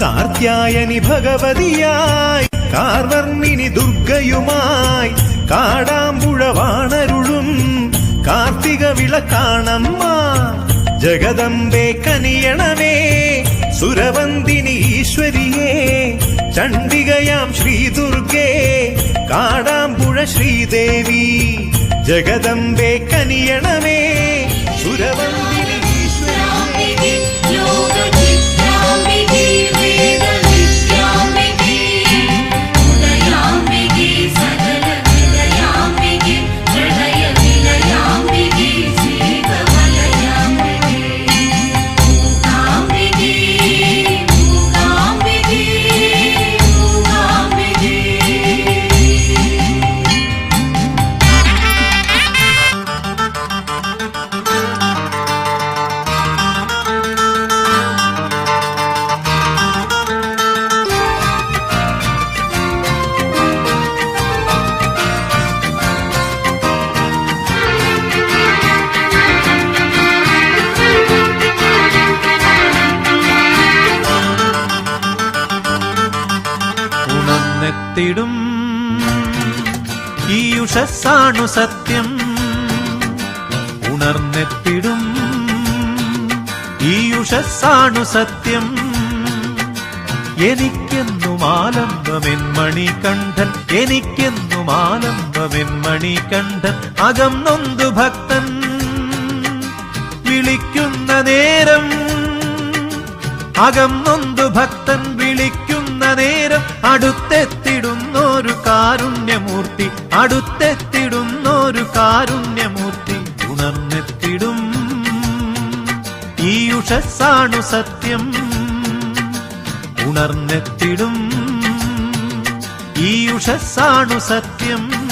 കാർത്യായനി ഭഗവതിയായി കാർവർണിനി ദുർഗയുമായി കാടാമ്പുഴ വാണരുളും കാർത്തിക വിളക്കാണമ്മ ജഗദമ്പേ കനിയണമേ സുരവന്തിനി ഈശ്വരിയേ ചണ്ഡികയാം ശ്രീദുർഗേ കാടാമ്പുഴ ശ്രീദേവി ജഗദമ്പേ കനിയണമേ. ഉണർന്നെത്തിടും. ഈ ഉഷസ്സാണു സത്യം. ഉണർന്നെത്തിടും. ഈ ഉഷസ്സാണു സത്യം. എനിക്കെന്നും ആലംബമെൻ മണികണ്ഠൻ. എനിക്കെന്നും ആലംബമെൻ മണികണ്ഠൻ. അകം നൊന്തു ഭക്തൻ. വിളിക്കുന്ന നേരം. അകം നൊന്തു ഭക്തൻ വിളിക്കുന്ന നേരം അടുത്തെത്തിടുന്നൊരു കാരുണ്യമൂർത്തി അടുത്തെത്തിടുന്നൊരു കാരുണ്യമൂർത്തി ഉണർന്നെത്തിടും. ഈ ഉഷസ്സാണു സത്യം ഉണർന്നെത്തിടും. ഈ ഉഷസ്സാണു സത്യം.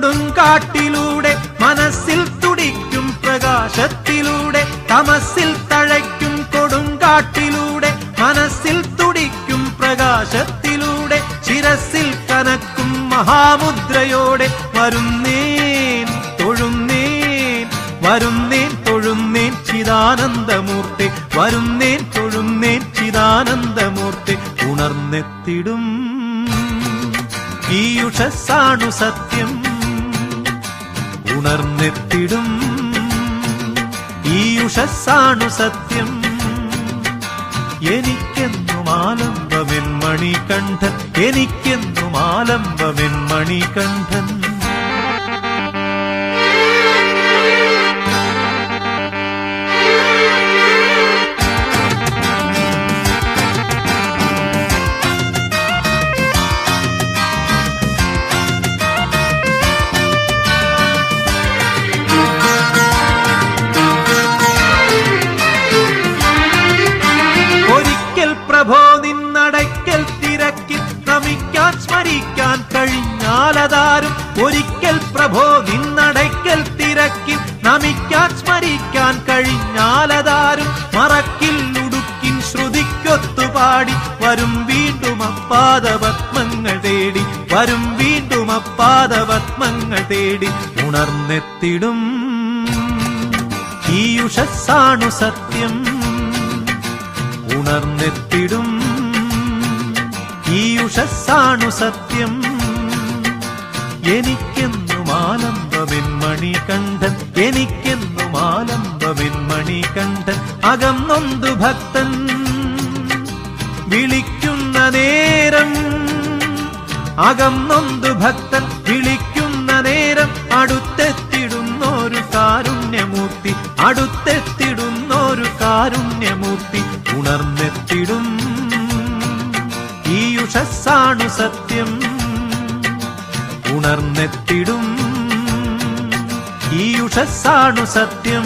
കൊടുങ്കാട്ടിലൂടെ മനസ്സിൽ തുടിക്കും പ്രകാശത്തിലൂടെ തമസിൽ തഴയ്ക്കും കൊടുങ്കാട്ടിലൂടെ മനസ്സിൽ തുടിക്കും പ്രകാശത്തിലൂടെ ശിരസിൽ കനക്കും മഹാമുദ്രയോടെ വരുന്നേൻ തൊഴുന്നേൻ വരുന്നേൻ തൊഴുന്നേൻ ചിദാനന്ദമൂർത്തി വരുന്നേൻ തൊഴുന്നേൻ ചിദാനന്ദമൂർത്തി ഉണർന്നെത്തിടും. ഈ ഉഷസ്സാണു സത്യം ഉണർന്നെത്തിടും ഈ ഉഷസ്സാണു സത്യം. എനിക്കെന്നും ആലംബമെൻ മണികണ്ഠൻ എനിക്കെന്നും ആലംബമെൻ മണികണ്ഠൻ സ്മരിക്കാൻ കഴിഞ്ഞാലതാരും മറക്കിൽ ഉടുക്കിൻ ശ്രുതിക്കൊത്തുപാടി വരും വീണ്ടും അപ്പാദപത്മങ്ങൾ തേടി. വരും വീണ്ടും അപ്പാദപത്മങ്ങൾ തേടി. ഉണർന്നെത്തിടും. ഈ ഉഷസ്സാണു സത്യം. ഉണർന്നെത്തിടും. ഈ ഉഷസ്സാണു സത്യം. എനിക്കെന്നും ആലംബമെൻ മണികണ്ഠൻ എനിക്കെന്നും മണികണ്ഠൻ അകം നൊന്തു ഭക്തൻ വിളിക്കുന്ന നേരം അകം നൊന്തു ഭക്തൻ വിളിക്കുന്ന നേരം അടുത്തെത്തിടുന്നൊരു കാരുണ്യമൂർത്തി അടുത്തെത്തിടുന്നൊരു കാരുണ്യമൂർത്തി ഉണർന്നെത്തിടും. ഈ ഉഷസ്സാണു സത്യം ഉണർന്നെത്തിടും. ഈ ഉഷസ്സാണു സത്യം